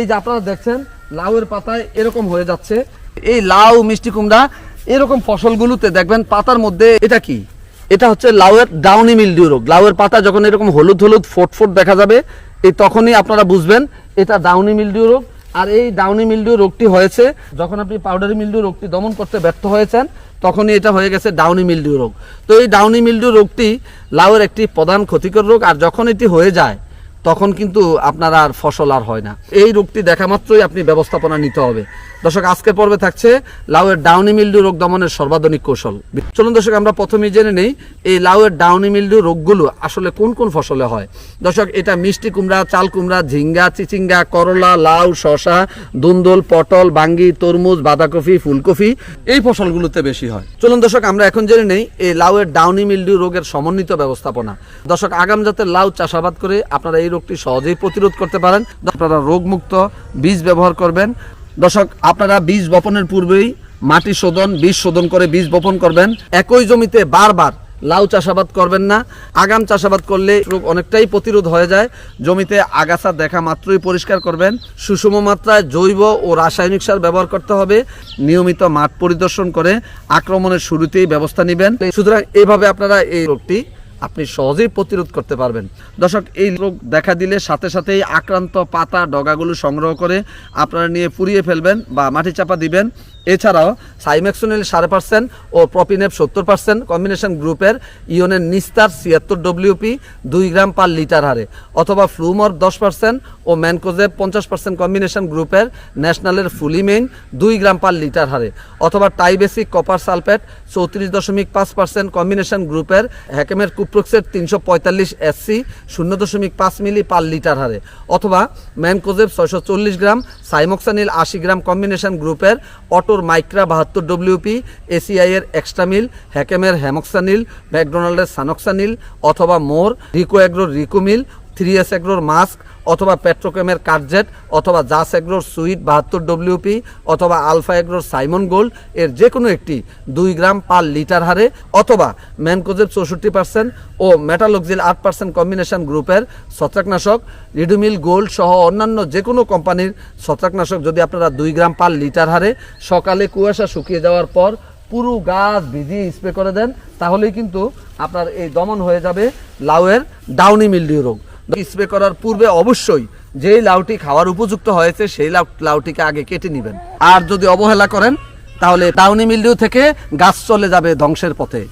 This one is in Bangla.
এই যে আপনারা দেখছেন, লাউয়ের পাতায় এরকম হয়ে যাচ্ছে। এই লাউ, মিষ্টি কুমড়া, এরকম ফসলগুলোতে দেখবেন পাতার মধ্যে এটা কি? এটা হচ্ছে লাউয়ের ডাউনি মিলডিউ রোগ। লাউয়ের পাতা যখন এরকম হলুদ হলুদ, ফোট ফোট দেখা যাবে, এই তখনই আপনারা বুঝবেন এটা ডাউনি মিলডিউ রোগ। আর এই ডাউনি মিলডিউ রোগটি হয়েছে, যখন আপনি পাউডারি মিলডিউ রোগটি দমন করতে ব্যর্থ হয়েছেন, তখনই এটা হয়ে গেছে ডাউনি মিলডিউ রোগ। তো এই ডাউনি মিলডিউ রোগটি লাউয়ের একটি প্রধান ক্ষতিকর রোগ, আর যখন এটি হয়ে যায় তখন কিন্তু আপনার আর ফসল আর হয় না। এই রোগটি দেখা মাত্রই আপনি ব্যবস্থাপনা নিতে হবে। দর্শক, আজকের পর্বে থাকছে লাউয়ের ডাউনি মিল্ডু রোগ দমনের সর্বাধুনিক কৌশল। চলুন দর্শক, আমরা প্রথমেই জেনে নেই এই লাউয়ের ডাউনি মিল্ডু রোগগুলো আসলে কোন কোন ফসলে হয়। দর্শক, এটা মিষ্টি কুমড়া, চাল কুমড়া, ঝিঙ্গা, চিচিঙ্গা, করলা, লাউ শশা দুন্দল, পটল, বাঙ্গি, তরমুজ, বাঁধাকপি, ফুলকপি, এই ফসলগুলোতে বেশি হয়। চলুন দর্শক, আমরা এখন জেনে নেই এই লাউয়ের ডাউনি মিল্ডু রোগের সমন্বিত ব্যবস্থাপনা। দর্শক আগাম জাতের লাউ চাষাবাদ করে আপনারা এই রোগটি সহজেই প্রতিরোধ করতে পারেন। আপনারা রোগমুক্ত বীজ ব্যবহার করবেন। দর্শক, আপনারা বীজ বপনের পূর্বেই মাটি শোধন, বীজ শোধন করে বীজ বপন করবেন। একই জমিতে বারবার লাউ চাষাবাদ করবেন না। আগাম চাষাবাদ করলে রোগ অনেকটাই প্রতিরোধ হয়ে যায়। জমিতে আগাছা দেখা মাত্রই পরিষ্কার করবেন। সুষম মাত্রায় জৈব ও রাসায়নিক সার ব্যবহার করতে হবে। নিয়মিত মাঠ পরিদর্শন করে আক্রমণের শুরুতেই ব্যবস্থা নেবেন। সুতরাং এইভাবে আপনারা এই রোগটি আপনি সহজেই প্রতিরোধ করতে পারবেন। দর্শক, এই রোগ দেখা দিলে সাথে সাথেই আক্রান্ত পাতা, ডগাগুলো সংগ্রহ করে আপনারা নিয়ে পুড়িয়ে ফেলবেন বা মাটি চাপা দিবেন। এছাড়াও সাইমেক্সোনিল সাড়ে পার্সেন্ট ও প্রপিনেপ সত্তর পার্সেন্ট কম্বিনেশন গ্রুপের ইওনের নিস্তার ছিয়াত্তর ডব্লিউপি দুই গ্রাম পার লিটার হারে অথবা ফ্লুমর দশ পার্সেন্ট ও ম্যানকোজেব পঞ্চাশ পার্সেন্ট কম্বিনেশন গ্রুপের ন্যাশনালের ফুলিমেইন দুই গ্রাম পার লিটার হারে অথবা টাইবেসিক কপার সালফেট চৌত্রিশ দশমিক পাঁচ পার্সেন্ট কম্বিনেশন গ্রুপের হ্যাকেমের কুপ্রক্সের তিনশো পঁয়তাল্লিশ এসসি, শূন্য দশমিক পাঁচ মিলি পার লিটার হারে, অথবা ম্যানকোজেব ছয়শো চল্লিশ গ্রাম, সাইমক্সানিল আশি গ্রাম কম্বিনেশন গ্রুপের অটোর মাইক্রা বাহাত্তর ডব্লিউপি এসিআইয়ের এক্সট্রামিল হ্যাকেমের হ্যামক্সানিল, ম্যাকডোনাল্ডের সানক্সানিল, অথবা মোর রিকো রিকোমিল, থ্রি এস এগ্রোর মাস্ক অথবা পেট্রোকেমের কার্জেট, অথবা জাস এগ্রোর সুইট বাহাত্তর ডব্লিউপি অথবা আলফা এগ্রোর সাইমন গোল্ড, এর যে কোনো একটি দুই গ্রাম পার লিটার হারে, অথবা ম্যানকোজেব চৌষট্টি পার্সেন্ট ও মেটালক্সিল আট পার্সেন্ট কম্বিনেশন গ্রুপের ছত্রাকনাশক, রিডুমিল গোল্ড সহ অন্যান্য যে কোনো কোম্পানির ছত্রাকনাশক যদি আপনারা দুই গ্রাম পার লিটার হারে সকালে কুয়াশা শুকিয়ে যাওয়ার পর পুরো গাছ ভিজিয়ে স্প্রে করে দেন, তাহলেই কিন্তু আপনার এই দমন হয়ে যাবে লাউয়ের ডাউনি মিল্ডিউ রোগ। স্প্রে করার পূর্বে অবশ্যই যেই লাউটি খাওয়ার উপযুক্ত হয়েছে, সেই লাউ লাউটিকে আগে কেটে নেবেন। আর যদি অবহেলা করেন, তাহলে টাউনি মিল্ডিউ থেকে গাছ চলে যাবে ধ্বংসের পথে।